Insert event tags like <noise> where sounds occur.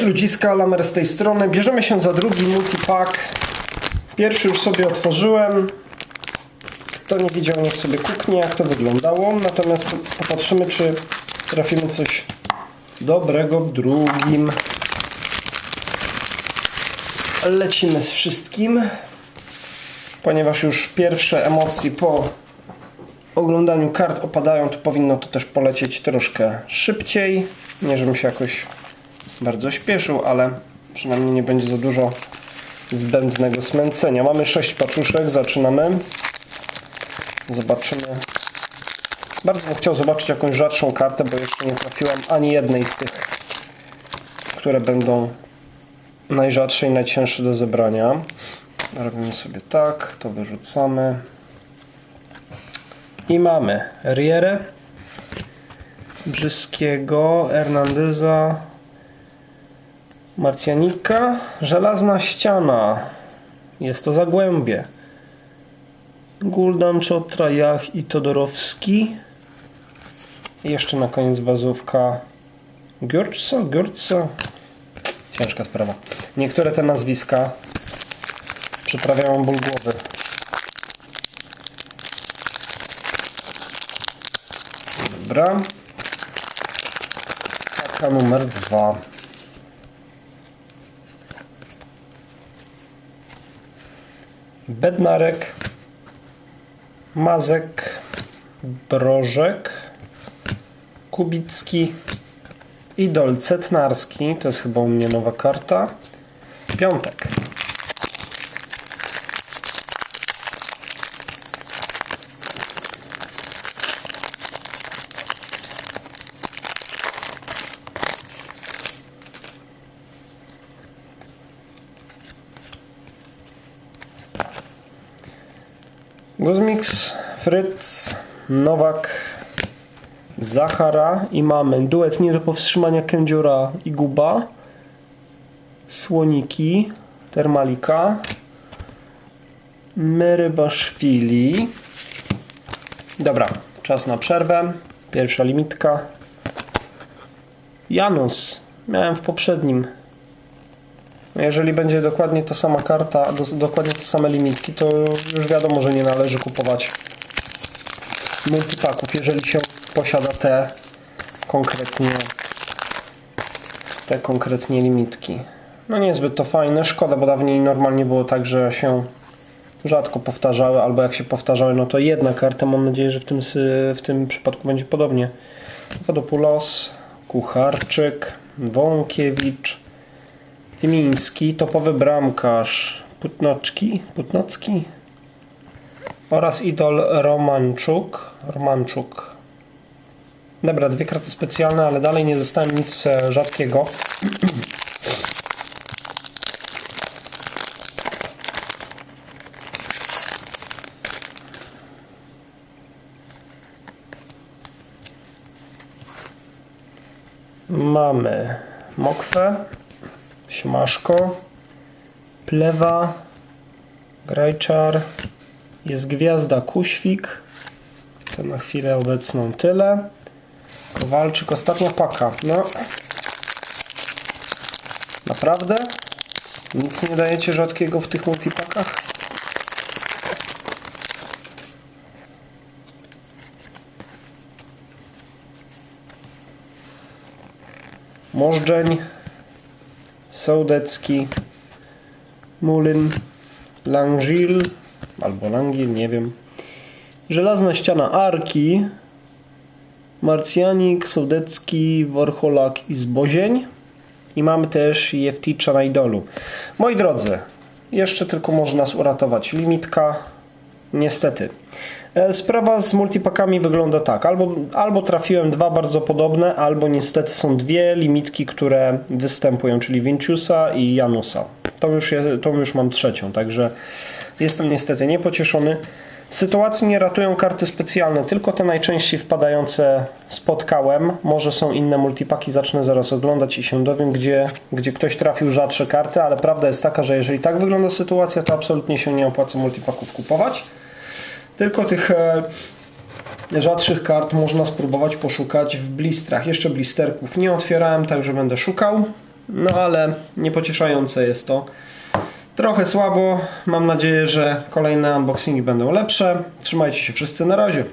Ludziska, Lamer z tej strony. Bierzemy się za drugi multipack. Pierwszy już sobie otworzyłem. Kto nie widział, niech sobie kuknie, jak to wyglądało. Natomiast popatrzymy, czy trafimy coś dobrego w drugim. Lecimy z wszystkim. Ponieważ już pierwsze emocje po oglądaniu kart opadają, to powinno to też polecieć troszkę szybciej. Nie, żebym się jakoś bardzo śpieszył, ale przynajmniej nie będzie za dużo zbędnego smęcenia. Mamy 6 paczuszek, zaczynamy. Zobaczymy. Bardzo bym chciał zobaczyć jakąś rzadszą kartę, bo jeszcze nie trafiłam ani jednej z tych, które będą najrzadsze i najcięższe do zebrania. Robimy sobie tak, to wyrzucamy. I mamy Rierę, Brzyskiego, Hernandeza, Marcjanika, Żelazna Ściana. Jest to Zagłębie. Guldan, Czotra, Jach i Todorowski. I jeszcze na koniec bazówka Giorgco, Giorgco. Ciężka sprawa. Niektóre te nazwiska przyprawiają ból głowy. Dobra. Karta numer dwa. Bednarek, Mazek, Brożek, Kubicki, Idol Cetnarski, to jest chyba u mnie nowa karta, Piątek. Guzmix, Fritz, Nowak, Zachara i mamy duet nie do powstrzymania Kędziora i Guba, Słoniki, Termalika, Merybaszwili. Dobra, czas na przerwę. Pierwsza limitka. Janus. Miałem w poprzednim. No Jeżeli będzie dokładnie ta sama karta, do, dokładnie te same limitki, to już wiadomo, że nie należy kupować multipacków, jeżeli się posiada te konkretnie te konkretnie limitki. No niezbyt to fajne, szkoda, bo dawniej normalnie było tak, że się rzadko powtarzały, albo jak się powtarzały, no to jedna karta, mam nadzieję, że w tym, w tym przypadku będzie podobnie. Wodopulos, Kucharczyk, Wąkiewicz, Tymiński, topowy bramkarz Putnoczki, Putnocki oraz idol Romanczuk. Romanczuk. Dobra, dwie karty specjalne, ale dalej nie dostałem nic e, rzadkiego. <clears throat> Mamy Mokwę, Śmaszko, Plewa, Grajczar, jest Gwiazda Kuświk, to na chwilę obecną tyle. Kowalczyk, ostatnia paka. No, naprawdę? Nic nie dajecie rzadkiego w tych multipakach? Możdżeń, Sołdecki, Mulyn, Langil albo Langil, nie wiem. Żelazna ściana Arki, Marcjanik, Sołdecki, Warcholak i Zbozień. I mamy też Jefticza na idolu. Moi drodzy, jeszcze tylko może nas uratować limitka. Niestety. E, Sprawa z multipakami wygląda tak. Albo, albo trafiłem dwa bardzo podobne, albo niestety są dwie limitki, które występują, czyli Vinciusa i Janusa. To już, to już mam trzecią, także jestem niestety niepocieszony. Sytuacji nie ratują karty specjalne, tylko te najczęściej wpadające spotkałem. Może są inne multipaki, zacznę zaraz oglądać i się dowiem, gdzie, gdzie ktoś trafił rzadsze karty, ale prawda jest taka, że jeżeli tak wygląda sytuacja, to absolutnie się nie opłaca multipaków kupować. Tylko tych e, rzadszych kart można spróbować poszukać w blistrach. Jeszcze blisterków nie otwierałem, także będę szukał. No ale niepocieszające jest to. Trochę słabo. Mam nadzieję, że kolejne unboxingi będą lepsze. Trzymajcie się wszyscy na razie.